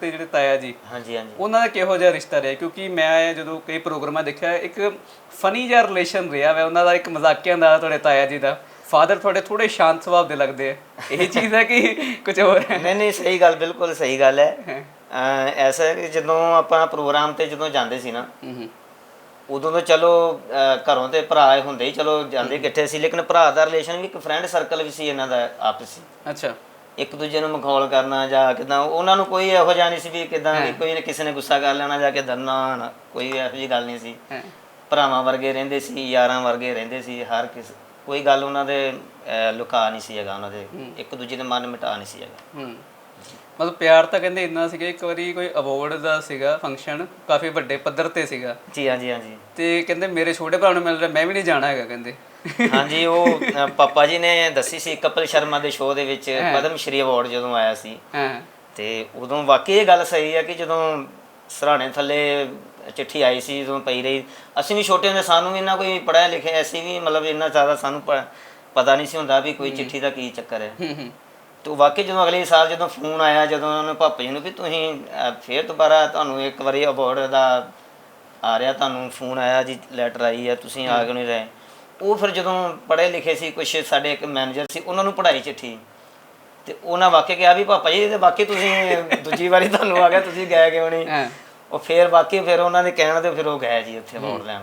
ਤੇ ਜਿਹੜੇ ਤਾਇਆ ਜੀ ਹਾਂਜੀ ਹਾਂਜੀ। ਉਹਨਾਂ ਦਾ ਕਿਹੋ ਜਿਹਾ ਰਿਸ਼ਤਾ ਰਿਹਾ? ਕਿਉਂਕਿ ਮੈਂ ਜਦੋਂ ਕਈ ਪ੍ਰੋਗਰਾਮਾਂ ਦੇਖਿਆ ਇੱਕ ਫਨੀ ਜਿਹਾ ਰਿਲੇਸ਼ਨ ਰਿਹਾ ਵਾ ਉਹਨਾਂ ਦਾ ਇੱਕ ਮਜ਼ਾਕੀਆ ਅੰਦਾਜ਼ ਤੁਹਾਡੇ ਤਾਇਆ ਜੀ ਦਾ। ਫਾਦਰ ਤੁਹਾਡੇ ਥੋੜੇ ਸ਼ਾਂਤ ਸੁਭਾਅ ਦੇ ਲੱਗਦੇ ਆ। ਇਹ ਚੀਜ਼ ਹੈ ਕਿ ਕੁਝ ਹੋਰ ਹੈ? ਨਹੀਂ ਨਹੀਂ ਸਹੀ ਗੱਲ ਬਿਲਕੁਲ ਸਹੀ ਗੱਲ ਹੈ। ਐਸਾ ਹੈ ਕਿ ਜਦੋਂ ਆਪਾਂ ਪ੍ਰੋਗਰਾਮ ਤੇ ਜਦੋਂ ਜਾਂਦੇ ਸੀ ਨਾ ਉਦੋਂ ਤਾਂ ਚਲੋ ਘਰੋਂ ਤੇ ਭਰਾ ਹੁੰਦੇ ਹੀ ਚਲੋ ਜਾਂਦੇ ਇਕੱਠੇ ਸੀ ਲੇਕਿਨ ਭਰਾ ਦਾ ਰਿਲੇਸ਼ਨ ਵੀ ਇੱਕ ਫਰੈਂਡ ਸਰਕਲ ਵੀ ਸੀ ਇਹਨਾਂ ਦਾ ਆਪਸੀ ਅੱਛਾ। ਇੱਕ ਦੂਜੇ ਨੂੰ ਮਖੌਲ ਕਰਨਾ ਜਾਂ ਕਿਦਾਂ ਉਹਨਾਂ ਨੂੰ ਕੋਈ ਇਹੋ ਜਿਹਾ ਨਹੀਂ ਸੀ ਵੀ ਕਿਦਾਂ ਵੀ ਕੋਈ ਨੇ ਕਿਸੇ ਨੇ ਗੁੱਸਾ ਕਰ ਲੈਣਾ ਜਾਂ ਕਿ ਦਰਨਾ ਨਾ ਕੋਈ ਇਹੋ ਜਿਹੀ ਗੱਲ ਨਹੀਂ ਸੀ। ਹੈ। ਭਰਾਵਾਂ ਵਰਗੇ ਰਹਿੰਦੇ ਸੀ ਯਾਰਾਂ ਵਰਗੇ ਰਹਿੰਦੇ ਸੀ ਹਰ ਕਿਸ ਕੋਈ ਗੱਲ ਉਹਨਾਂ ਦੇ ਲੁਕਾ ਨਹੀਂ ਸੀ ਹੈਗਾ ਉਹਨਾਂ ਦੇ ਇੱਕ ਦੂਜੇ ਦੇ ਮਨ ਮਿਟਾ ਨਹੀਂ ਸੀ ਹੈਗਾ। ਹੂੰ। ਮਤਲਬ ਪਿਆਰ ਤਾਂ ਕਹਿੰਦੇ ਇੰਨਾ ਸੀਗਾ ਇੱਕ ਵਾਰੀ ਕੋਈ ਅਵਾਰਡ ਦਾ ਸੀਗਾ ਫੰਕਸ਼ਨ ਕਾਫੀ ਵੱਡੇ ਪੱਧਰ ਤੇ ਸੀਗਾ। ਜੀ ਹਾਂਜੀ ਹਾਂਜੀ। ਤੇ ਕਹਿੰਦੇ ਮੇਰੇ ਛੋਟੇ ਭਰਾ ਨੂੰ ਮਿਲ ਰਿਹਾ ਮੈਂ ਵੀ ਨਹੀਂ ਜਾਣਾ ਹੈਗਾ ਕਹਿੰਦੇ। ਹਾਂਜੀ ਉਹ ਅ, ਪਾਪਾ ਜੀ ਨੇ ਦੱਸੀ ਸੀ ਕਪਿਲ ਸ਼ਰਮਾ ਦੇ ਸ਼ੋਅ ਦੇ ਵਿੱਚ ਪਦਮ ਸ਼੍ਰੀ ਅਵਾਰਡ ਜਦੋਂ ਆਇਆ ਸੀ। ਹਾਂ। ਤੇ ਉਦੋਂ ਵਾਕਈ ਇਹ ਗੱਲ ਸਹੀ ਹੈ ਕਿ ਜਦੋਂ ਸਰਾਣੇ ਥੱਲੇ ਚਿੱਠੀ ਆਈ ਸੀ ਜਦੋਂ ਪਈ ਰਹੀ ਅਸੀਂ ਵੀ ਛੋਟੇ ਹੁੰਦੇ ਸਾਨੂੰ ਵੀ ਇੰਨਾ ਕੋਈ ਪੜਿਆ ਲਿਖਿਆ ਅਸੀਂ ਵੀ ਮਤਲਬ ਇੰਨਾ ਜ਼ਿਆਦਾ ਸਾਨੂੰ ਪ- ਪਤਾ ਨਹੀਂ ਸੀ ਹੁੰਦਾ ਵੀ ਕੋਈ ਚਿੱਠੀ ਦਾ ਕੀ ਚੱਕਰ ਹੈ। ਹੂੰ ਹੂੰ। ਤੇ ਵਾਕਈ ਜਦੋਂ ਅਗਲੇ ਸਾਲ ਜਦੋਂ ਫੋਨ ਆਇਆ ਜਦੋਂ ਉਹਨਾਂ ਨੇ ਪਾਪਾ ਜੀ ਨੂੰ ਵੀ ਤੁਸੀਂ ਫੇਰ ਦੁਬਾਰਾ ਤੁਹਾਨੂੰ ਇੱਕ ਵਾਰੀ ਅਵਾਰਡ ਦਾ ਆ ਰਿਹਾ ਤੁਹਾਨੂੰ ਫੋਨ ਆਇਆ ਜੀ ਲੈਟਰ ਆਈ ਹੈ ਤੁਸੀਂ ਆ ਕਿਉਂ ਨਹੀਂ ਰਹੇ? ਉਹ ਫਿਰ ਜਦੋਂ ਪੜ੍ਹੇ ਲਿਖੇ ਸੀ ਕੁਝ ਸਾਡੇ ਇੱਕ ਮੈਨੇਜਰ ਸੀ ਉਹਨਾਂ ਨੂੰ ਪੜ੍ਹਾਈ ਚਿੱਠੀ। ਤੇ ਉਹਨਾਂ ਵਾਕਿਆ ਕਿਹਾ ਵੀ ਪਾਪਾ ਜੀ ਇਹ ਤਾਂ ਤੁਸੀਂ ਦੂਜੀ ਵਾਰੀ ਤੁਹਾਨੂੰ ਆ ਗਿਆ ਤੁਸੀਂ ਗਏ ਕਿਉਂ ਨਹੀਂ? ਉਹ ਫੇਰ ਵਾਕਈ ਫਿਰ ਉਹਨਾਂ ਦੇ ਕਹਿਣ ਤੇ ਫਿਰ ਉਹ ਗਏ ਜੀ ਉੱਥੇ ਅਵਾਰਡ ਲੈਣ।